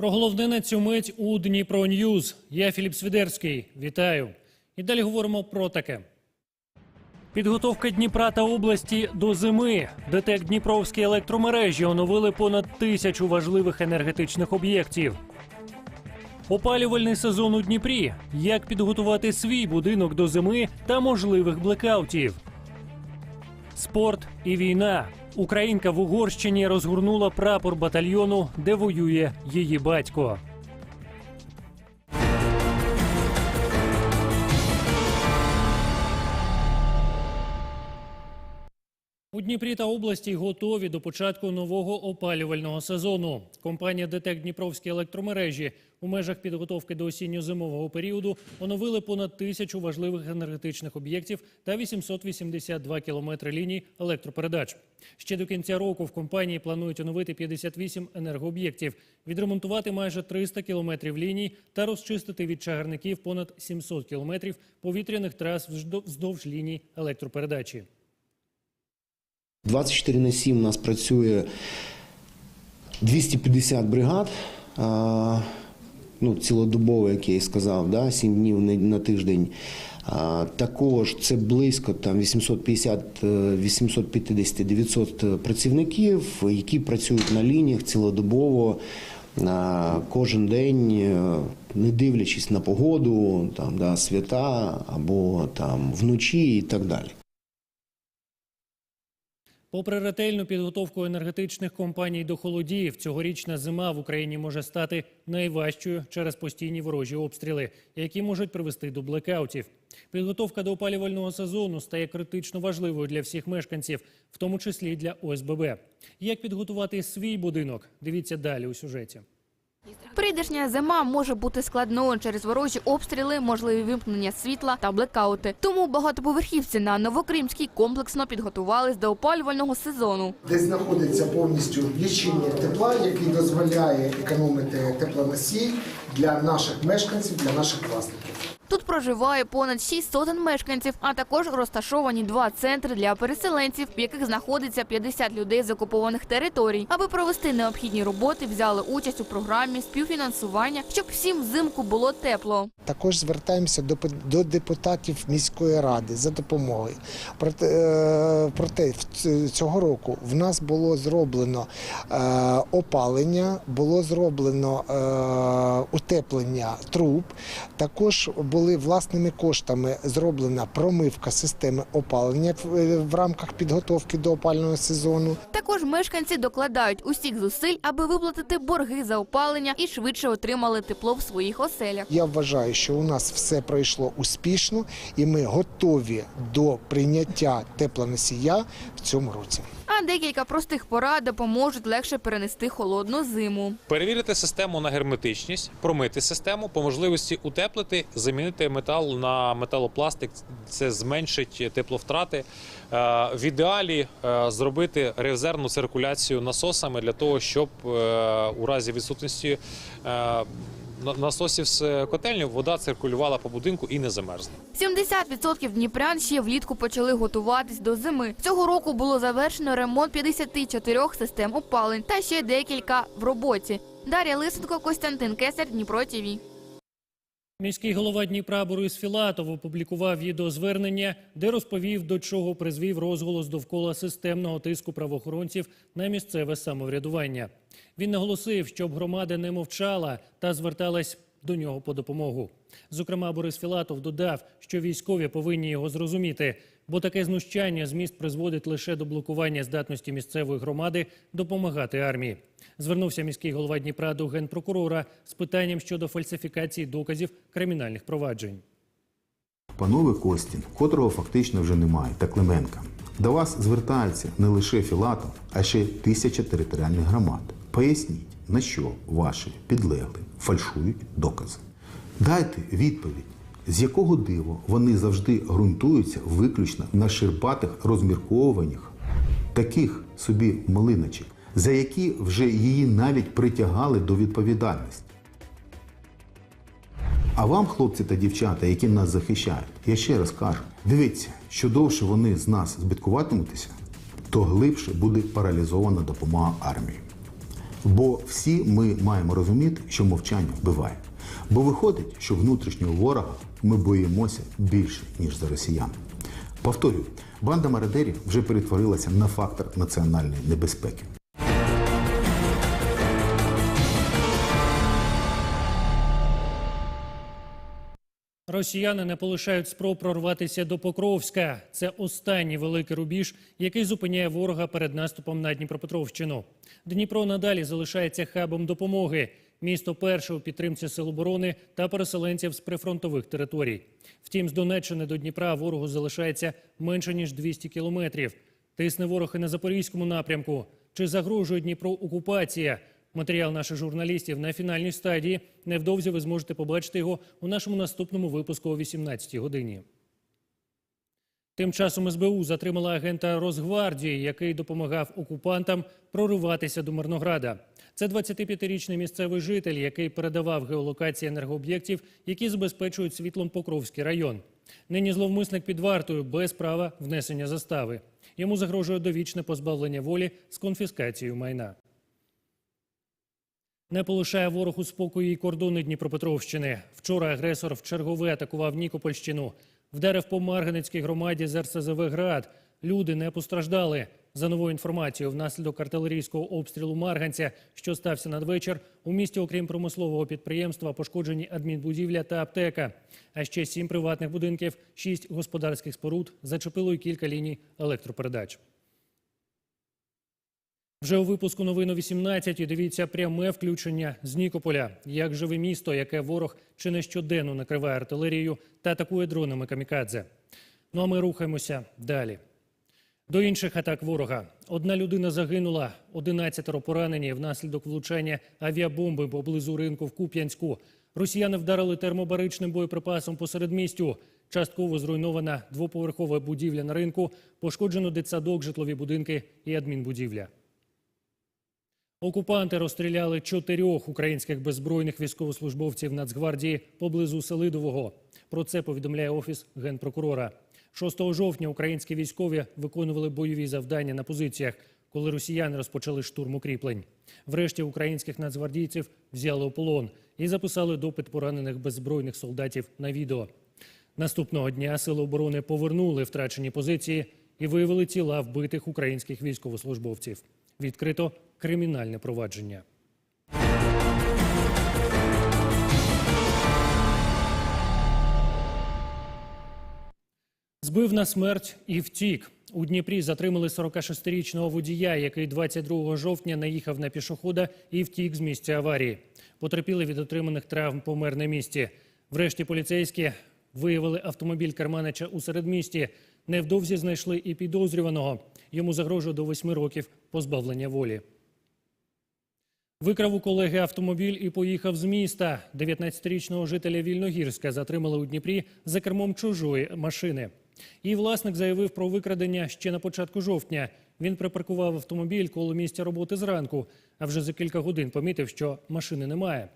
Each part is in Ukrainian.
Про головне на цю мить у Дніпро Ньюз. Я Філіп Свідерський. Вітаю. І далі говоримо про таке. Підготовка Дніпра та області до зими. ДТЕК Дніпровські електромережі оновили понад тисячу важливих енергетичних об'єктів. Опалювальний сезон у Дніпрі. Як підготувати свій будинок до зими та можливих блекаутів. Спорт і війна. Українка в Угорщині розгорнула прапор батальйону, де воює її батько. У Дніпрі та області готові до початку нового опалювального сезону. Компанія ДТЕК Дніпровські електромережі у межах підготовки до осінньо-зимового періоду оновили понад тисячу важливих енергетичних об'єктів та 882 кілометри ліній електропередач. Ще до кінця року в компанії планують оновити 58 енергооб'єктів, відремонтувати майже 300 кілометрів ліній та розчистити від чагарників понад 700 кілометрів повітряних трас вздов- вздовж ліній електропередачі. 24 на 7 у нас працює 250 бригад. Ну, цілодобово, як я і сказав, да, 7 днів на, на тиждень. А, також це близько там 850, е, 850 900 працівників, які працюють на лініях цілодобово. а, Кожен день, е, не дивлячись на погоду, там, да, свята або там, вночі і так далі. Попри ретельну підготовку енергетичних компаній до холодів, цьогорічна зима в Україні може стати найважчою через постійні ворожі обстріли, які можуть привести до блекаутів. Підготовка до опалювального сезону стає критично важливою для всіх мешканців, в тому числі для ОСББ. Як підготувати свій будинок? Дивіться далі у сюжеті. Прийдешня зима може бути складною через ворожі обстріли, можливі вимкнення світла та блекаути. Тому багатоповерхівці на Новокримській комплексно підготувались до опалювального сезону. де знаходиться повністю лічильник тепла, який дозволяє економити теплоносій для наших мешканців, для наших власників. Проживає понад 6 сотень мешканців, а також розташовані два центри для переселенців, в яких знаходиться 50 людей з окупованих територій. Аби провести необхідні роботи, взяли участь у програмі співфінансування, щоб всім взимку було тепло. Також звертаємося до, до депутатів міської ради за допомогою. Проте, е, проте цього року в нас було зроблено е, опалення, було зроблено е, утеплення труб. Також були власними коштами зроблена промивка системи опалення в, е, рамках підготовки до опального сезону. Також мешканці докладають усіх зусиль, аби виплатити борги за опалення і швидше отримали тепло в своїх оселях. Я вважаю, що у нас все пройшло успішно, і ми готові до прийняття теплоносія в цьому році. Декілька простих порад допоможуть легше перенести холодну зиму. Перевірити систему на герметичність, промити систему, по можливості утеплити, замінити метал на металопластик. Це зменшить тепловтрати. Е, В ідеалі е, зробити резервну циркуляцію насосами для того, щоб е, у разі відсутності насосів з котельні вода циркулювала по будинку і не замерзла. 70% дніпрян ще влітку почали готуватись до зими. Цього року було завершено ремонт 54 систем опалень та ще декілька в роботі. Дар'я Лисенко, Костянтин Кесар, Дніпро ТІВІ. Міський голова Дніпра Борис Філатов опублікував відеозвернення, де розповів, до чого призвів розголос довкола системного тиску правоохоронців на місцеве самоврядування. Він наголосив, щоб громада не мовчала та зверталась до нього по допомогу. Зокрема, Борис Філатов додав, що військові повинні його зрозуміти, бо таке знущання з міст призводить лише до блокування здатності місцевої громади допомагати армії. Звернувся міський голова Дніпра до генпрокурора з питанням щодо фальсифікації доказів кримінальних проваджень. Панове Костін, котрого фактично вже немає, та Клименка. До вас звертається не лише Філатов, а ще тисяча територіальних громад. Поясніть, на що ваші підлегли фальшують докази. Дайте відповідь, з якого дива вони завжди ґрунтуються виключно на ширпатих розмірковуваннях таких собі малиначок, за які вже її навіть притягали до відповідальності. А вам, хлопці та дівчата, які нас захищають, я ще раз кажу: дивіться, що довше вони з нас збиткуватимуться, то глибше буде паралізована допомога армії. Бо всі ми маємо розуміти, що мовчання вбиває. Бо виходить, що внутрішнього ворога ми боїмося більше, ніж за росіян. Повторюю, банда мародерів вже перетворилася на фактор національної небезпеки. Росіяни не полишають спроб прорватися до Покровська. Це останній великий рубіж, який зупиняє ворога перед наступом на Дніпропетровщину. Дніпро надалі залишається хабом допомоги. Місто перше у підтримці сил оборони та переселенців з прифронтових територій. Втім, з Донеччини до Дніпра ворогу залишається менше ніж 200 кілометрів. Тисне ворог і на запорізькому напрямку. Чи загрожує Дніпро окупація? Матеріал наших журналістів на фінальній стадії. Невдовзі ви зможете побачити його у нашому наступному випуску о 18 годині. Тим часом СБУ затримала агента Росгвардії, який допомагав окупантам прориватися до Мирнограда. Це 25-річний місцевий житель, який передавав геолокації енергооб'єктів, які забезпечують світлом Покровський район. Нині зловмисник під вартою без права внесення застави. Йому загрожує довічне позбавлення волі з конфіскацією майна. Не полишає ворог у спокої і кордони Дніпропетровщини. Вчора агресор вчергове атакував Нікопольщину. Вдарив по Марганецькій громаді з РСЗВ «Град». Люди не постраждали. За новою інформацією, внаслідок артилерійського обстрілу Марганця, що стався надвечір, у місті, окрім промислового підприємства, пошкоджені адмінбудівля та аптека. А ще сім приватних будинків, шість господарських споруд, зачепило й кілька ліній електропередач. Вже у випуску новин о 18 дивіться пряме включення з Нікополя. Як живе місто, яке ворог чи не щоденно накриває артилерією та атакує дронами камікадзе. Ну а ми рухаємося далі. До інших атак ворога. Одна людина загинула, 11 поранені внаслідок влучання авіабомби поблизу ринку в Куп'янську. Росіяни вдарили термобаричним боєприпасом посеред містю. Частково зруйнована двоповерхова будівля на ринку, пошкоджено дитсадок, житлові будинки і адмінбудівля. Окупанти розстріляли чотирьох українських беззбройних військовослужбовців Нацгвардії поблизу Селидового. Про це повідомляє офіс генпрокурора. 6 жовтня українські військові виконували бойові завдання на позиціях, коли росіяни розпочали штурм укріплень. Врешті українських нацгвардійців взяли у полон і записали допит поранених беззбройних солдатів на відео. Наступного дня сили оборони повернули втрачені позиції і виявили тіла вбитих українських військовослужбовців. Відкрито кримінальне провадження. Збив на смерть і втік. У Дніпрі затримали 46-річного водія, який 22 жовтня наїхав на пішохода і втік з місця аварії. Потерпіли від отриманих травм помер на місці. Врешті поліцейські виявили автомобіль Карманича у середмісті. Невдовзі знайшли і підозрюваного. Йому загрожує до 8 років позбавлення волі. Викрав у колеги автомобіль і поїхав з міста. 19-річного жителя Вільногірська затримали у Дніпрі за кермом чужої машини. Її власник заявив про викрадення ще на початку жовтня. Він припаркував автомобіль коло місця роботи зранку, а вже за кілька годин помітив, що машини немає.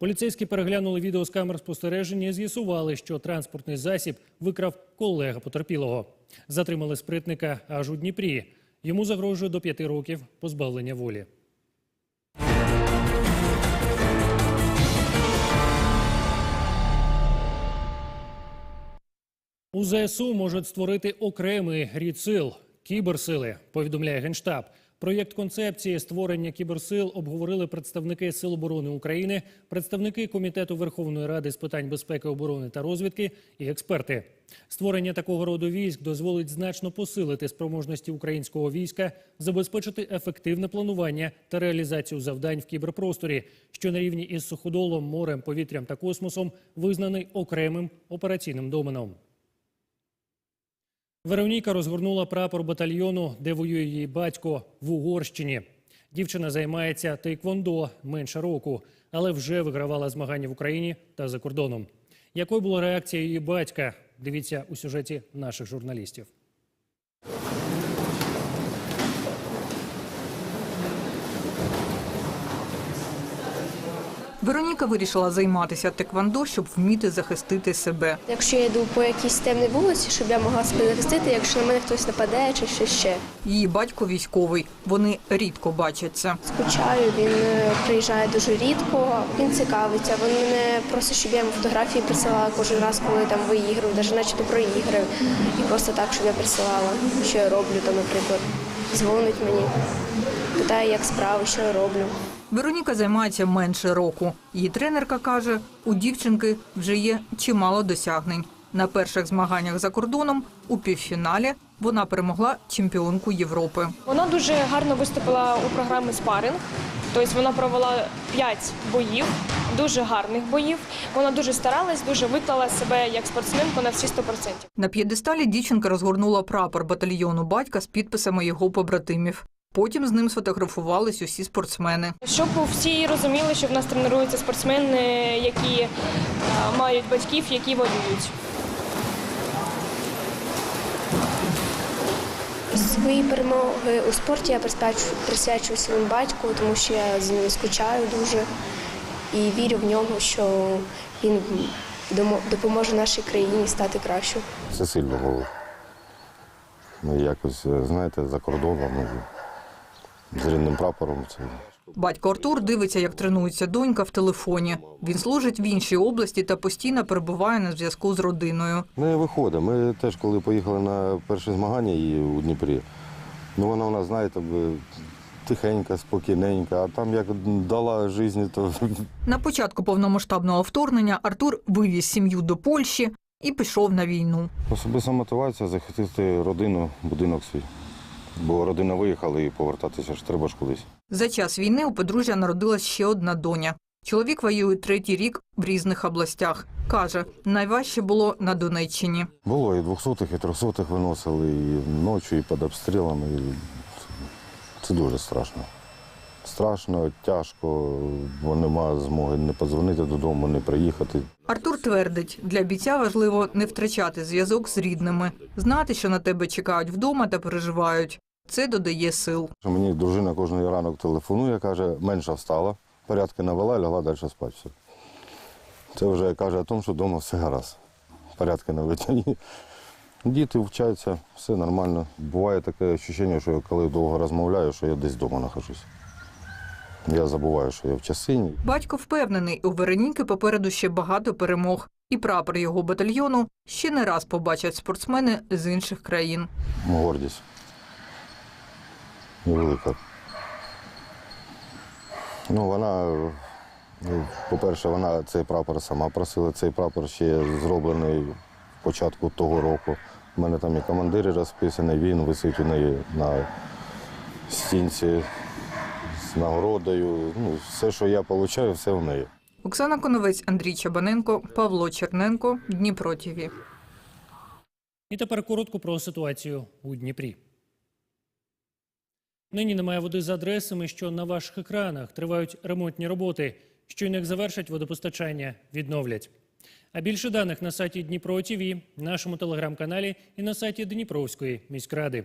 Поліцейські переглянули відео з камер спостереження і з'ясували, що транспортний засіб викрав колега потерпілого. Затримали спритника аж у Дніпрі. Йому загрожує до п'яти років позбавлення волі. У ЗСУ можуть створити окремий рід сил кіберсили, повідомляє Генштаб. Проєкт концепції створення кіберсил обговорили представники Сил оборони України, представники Комітету Верховної Ради з питань безпеки, оборони та розвідки і експерти. Створення такого роду військ дозволить значно посилити спроможності українського війська, забезпечити ефективне планування та реалізацію завдань в кіберпросторі, що на рівні із суходолом, морем, повітрям та космосом визнаний окремим операційним доменом. Вероніка розгорнула прапор батальйону, де воює її батько в Угорщині. Дівчина займається тейквондо менше року, але вже вигравала змагання в Україні та за кордоном. Якою була реакція її батька? Дивіться у сюжеті наших журналістів. Вероніка вирішила займатися теквандо, щоб вміти захистити себе. Якщо я йду по якійсь темній вулиці, щоб я могла себе захистити, якщо на мене хтось нападе чи щось ще. Її батько військовий. Вони рідко бачаться. Скучаю, він е, приїжджає дуже рідко, він цікавиться. Він мене просить, щоб я йому фотографії присилала кожен раз, коли там виіграв, навіть начебто проіграв. І просто так, щоб я присилала, що я роблю там, наприклад. Дзвонить мені, питає, як справи, що я роблю. Вероніка займається менше року. Її тренерка каже, у дівчинки вже є чимало досягнень. На перших змаганнях за кордоном у півфіналі вона перемогла чемпіонку Європи. Вона дуже гарно виступила у програмі спаринг. Тобто вона провела 5 боїв, дуже гарних боїв. Вона дуже старалась, дуже виклала себе як спортсменку на всі 100%. На п'єдесталі дівчинка розгорнула прапор батальйону батька з підписами його побратимів. Потім з ним сфотографувались усі спортсмени. Щоб всі розуміли, що в нас тренуються спортсмени, які е, мають батьків, які воюють. Свої перемоги у спорті я присвячую, своєму батьку, тому що я з ним скучаю дуже і вірю в нього, що він допоможе нашій країні стати кращою. Це сильно було. Ну, якось, е, знаєте, за кордоном, ну, з рідним прапором. Це Батько Артур дивиться, як тренується донька в телефоні. Він служить в іншій області та постійно перебуває на зв'язку з родиною. не виходить. Ми теж, коли поїхали на перші змагання і у Дніпрі, ну вона у нас, знаєте, б, тихенька, спокійненька, а там як дала житті, то На початку повномасштабного вторгнення Артур вивіз сім'ю до Польщі і пішов на війну. особиста мотивація захистити родину, будинок свій. Бо родина виїхала і повертатися ж треба ж кудись. За час війни у подружжя народилась ще одна доня. Чоловік воює третій рік в різних областях. Каже, найважче було на Донеччині. Було і 200-х, і 300-х виносили, і ночі, і під обстрілами. І це дуже страшно. Страшно, тяжко, бо нема змоги не подзвонити додому, не приїхати. Артур твердить, для бійця важливо не втрачати зв'язок з рідними, знати, що на тебе чекають вдома та переживають. Це додає сил. Мені дружина кожен ранок телефонує, каже, менша встала, порядки навела, лягла далі спати. Все. Це вже каже о тому, що вдома все гаразд. Порядки наведені. Діти вчаться, все нормально. Буває таке відчуття, що коли довго розмовляю, що я десь вдома нахожусь. Я забуваю, що я в часині. Батько впевнений, у Вероніки попереду ще багато перемог. І прапор його батальйону ще не раз побачать спортсмени з інших країн. Гордість. Велика. Ну, вона, ну, по-перше, вона цей прапор сама просила. Цей прапор ще зроблений в початку того року. У мене там і командири розписані, він висить у неї на стінці з нагородою. Ну, все, що я отримую, все в неї. Оксана Коновець, Андрій Чабаненко, Павло Черненко, Дніпро ТІВІ. І тепер коротко про ситуацію у Дніпрі. Нині немає води за адресами, що на ваших екранах тривають ремонтні роботи. Щойно як завершать водопостачання, відновлять. А більше даних на сайті Дніпро ТІВІ, нашому телеграм-каналі і на сайті Дніпровської міськради.